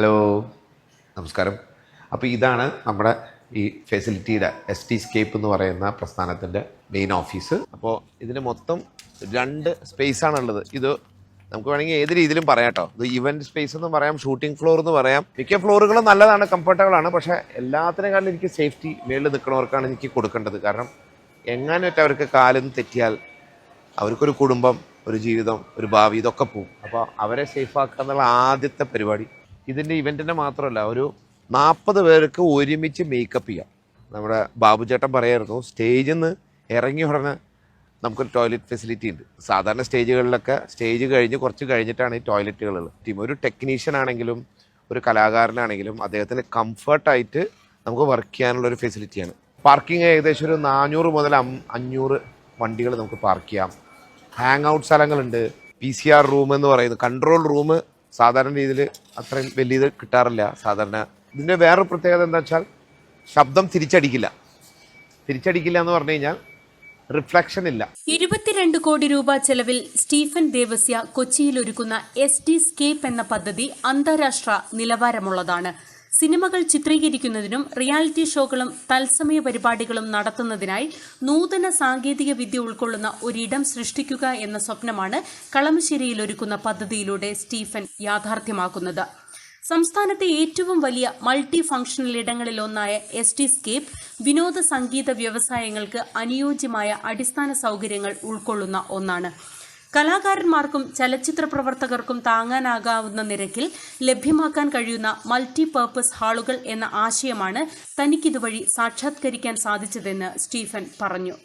Hello. നമസ്കാരം. അപ്പോൾ ഇതാണ് നമ്മുടെ ഈ ഫെസിലിറ്റിയുടെ എസ് ടി സ്കേപ്പ് എന്ന് പറയുന്ന പ്രസ്ഥാനത്തിന്റെ മെയിൻ ഓഫീസ് അപ്പോൾ ഇതിന് മൊത്തം രണ്ട് സ്പേസ് ആണുള്ളത്. ഇത് നമുക്ക് വേണമെങ്കിൽ ഏത് രീതിയിലും പറയാം കേട്ടോ ഇത് ഇവന്റ് സ്പേസ് എന്ന് പറയാം ഷൂട്ടിംഗ് ഫ്ലോർ എന്ന് പറയാം. മിക്ക ഫ്ലോറുകളും നല്ലതാണ് കംഫർട്ടബിൾ ആണ്. പക്ഷേ എല്ലാത്തിനേക്കാളും എനിക്ക് സേഫ്റ്റി മേളിൽ നിൽക്കുന്നവർക്കാണ് എനിക്ക് കൊടുക്കേണ്ടത്. കാരണം എങ്ങാനൊക്കെ അവർക്ക് കാലം തെറ്റിയാൽ അവർക്കൊരു കുടുംബം ഒരു ജീവിതം ഒരു ഭാവി ഇതൊക്കെ പോവും. അപ്പോൾ അവരെ സേഫ് ആക്കുക എന്നുള്ള ആദ്യത്തെ പരിപാടി ഇതിന്റെ ഇവന്റിന്റെ മാത്രമല്ല ഒരു നാൽപ്പത് പേർക്ക് ഒരുമിച്ച് മേക്കപ്പ് ചെയ്യാം. നമ്മുടെ ബാബു ചേട്ടൻ പറയായിരുന്നു സ്റ്റേജിൽ നിന്ന് ഇറങ്ങി ഉടനെ നമുക്കൊരു ടോയ്ലറ്റ് ഫെസിലിറ്റി ഉണ്ട്. സാധാരണ സ്റ്റേജുകളിലൊക്കെ സ്റ്റേജ് കഴിഞ്ഞ് കുറച്ച് കഴിഞ്ഞിട്ടാണ് ഈ ടോയ്ലറ്റുകളുള്ളത് ടീം ഒരു ടെക്നീഷ്യൻ ആണെങ്കിലും ഒരു കലാകാരനാണെങ്കിലും അദ്ദേഹത്തിന് കംഫർട്ടായിട്ട് നമുക്ക് വർക്ക് ചെയ്യാനുള്ള ഒരു ഫെസിലിറ്റിയാണ് പാർക്കിംഗ് ഏകദേശം ഒരു നാനൂറ് മുതൽ അഞ്ഞൂറ് വണ്ടികൾ നമുക്ക് പാർക്ക് ചെയ്യാം. ഹാങ് ഔട്ട് സ്ഥലങ്ങളുണ്ട്. പി സി ആർ റൂം എന്ന് പറയുന്നത് കൺട്രോൾ റൂം സാധാരണ രീതിയിൽ അത്രയും വലിയത് കിട്ടാറില്ല. സാധാരണ ഇതിന്റെ വേറൊരു പ്രത്യേകത എന്താ വെച്ചാൽ ശബ്ദം തിരിച്ചടിക്കില്ല. തിരിച്ചടിക്കില്ല എന്ന് പറഞ്ഞു കഴിഞ്ഞാൽ റിഫ്ലക്ഷൻ ഇല്ല. ഇരുപത്തിരണ്ട് കോടി രൂപ ചെലവിൽ സ്റ്റീഫൻ ദേവസ്യ കൊച്ചിയിൽ ഒരുക്കുന്ന എസ് ടി സ്കേപ്പ് എന്ന പദ്ധതി അന്താരാഷ്ട്ര നിലവാരമുള്ളതാണ്. സിനിമകൾ ചിത്രീകരിക്കുന്നതിനും റിയാലിറ്റി ഷോകളും തത്സമയ പരിപാടികളും നടത്തുന്നതിനായി നൂതന സാങ്കേതിക വിദ്യ ഉൾക്കൊള്ളുന്ന ഒരിടം സൃഷ്ടിക്കുക എന്ന സ്വപ്നമാണ് കളമശ്ശേരിയിൽ ഒരുക്കുന്ന പദ്ധതിയിലൂടെ സ്റ്റീഫൻ യാഥാർത്ഥ്യമാക്കുന്നത്. സംസ്ഥാനത്തെ ഏറ്റവും വലിയ മൾട്ടി ഫംഗ്ഷണൽ ഇടങ്ങളിലൊന്നായ എസ് ടി സ്കേപ്പ് വിനോദ സംഗീത വ്യവസായങ്ങൾക്ക് അനുയോജ്യമായ അടിസ്ഥാന സൗകര്യങ്ങൾ ഉൾക്കൊള്ളുന്ന ഒന്നാണ്. കലാകാരന്മാർക്കും ചലച്ചിത്ര പ്രവർത്തകർക്കും താങ്ങാനാകാവുന്ന നിരക്കിൽ ലഭ്യമാക്കാൻ കഴിയുന്ന മൾട്ടി പർപ്പസ് ഹാളുകൾ എന്ന ആശയമാണ് തനിക്കിതുവഴി സാക്ഷാത്കരിക്കാൻ സാധിച്ചതെന്ന് സ്റ്റീഫൻ പറഞ്ഞു.